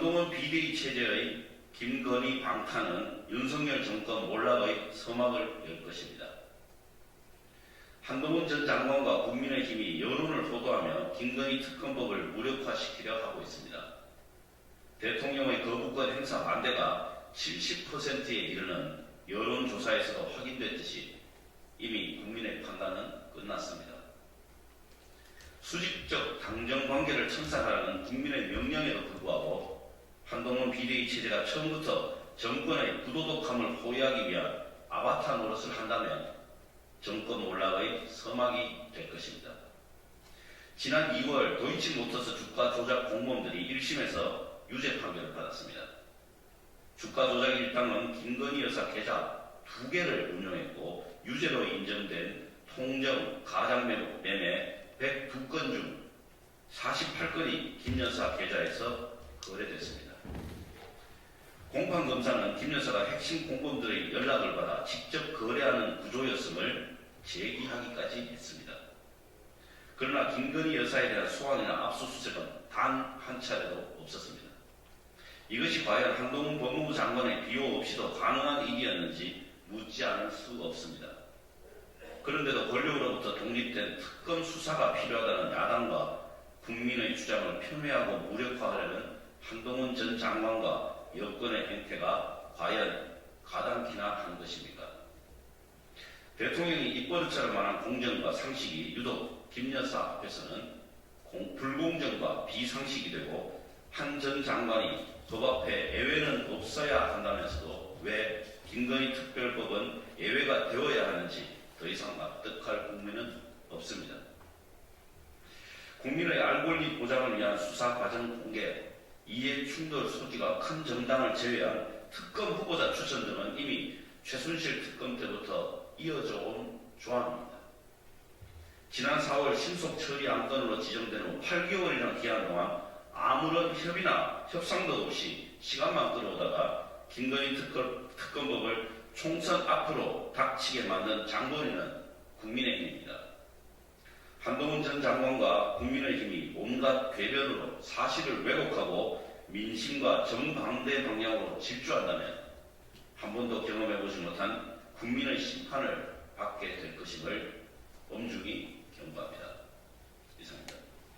한동훈 비대위 체제의 김건희 방탄은 윤석열 정권 몰락의 서막을 열 것입니다. 한동훈 전 장관과 국민의힘이 여론을 호도하며 김건희 특검법을 무력화시키려 하고 있습니다. 대통령의 거부권 행사 반대가 70%에 이르는 여론조사에서도 확인됐듯이 이미 국민의 판단은 끝났습니다. 수직적 당정 관계를 청산하라는 국민의 명령에도 불구하고 한동훈 비대위 체제가 처음부터 정권의 부도덕함을 호위하기 위한 아바타 노릇을 한다면 정권 몰락의 서막이 될 것입니다. 지난 2월 도이치모터스 주가 조작 공범들이 1심에서 유죄 판결을 받았습니다. 주가 조작 일당은 김건희 여사 계좌 두 개를 운영했고 유죄로 인정된 통정 가장 매매 102건 중 48건이 김 여사 계좌에서 거래됐습니다. 공판 검사는 김 여사가 핵심 공범들의 연락을 받아 직접 거래하는 구조였음을 제기하기까지 했습니다. 그러나 김건희 여사에 대한 소환이나 압수수색은 단 한 차례도 없었습니다. 이것이 과연 한동훈 법무부 장관의 비호 없이도 가능한 일이었는지 묻지 않을 수 없습니다. 그런데도 권력으로부터 독립된 특검 수사가 필요하다는 야당과 국민의 주장을 폄훼하고 무력화하려는 한동훈 전 장관과 여권의 행태가 과연 가당키나 한 것입니까? 대통령이 입버릇처럼 말한 공정과 상식이 유독 김 여사 앞에서는 공- 불공정과 비상식이 되고 한 전 장관이 법 앞에 예외는 없어야 한다면서도 왜 김건희 특별법은 예외가 되어야 하는지 더 이상 납득할 국민은 없습니다. 국민의 알 권리 보장을 위한 수사 과정 공개, 이해 충돌 소지가 큰 정당을 제외한 특검 후보자 추천 등은 이미 최순실 특검 때부터 이어져 온 조항입니다. 지난 4월 신속 처리 안건으로 지정된 후 8개월이나 기한 동안 아무런 협의나 협상도 없이 시간만 끌어오다가 김건희 특검, 특검법을 총선 앞으로 닥치게 만든 장본인은 국민의힘입니다. 한동훈 전 장관과 국민의힘이 온갖 궤변으로 사실을 왜곡하고 민심과 정반대 방향으로 질주한다면 한 번도 경험해 보지 못한 국민의 심판을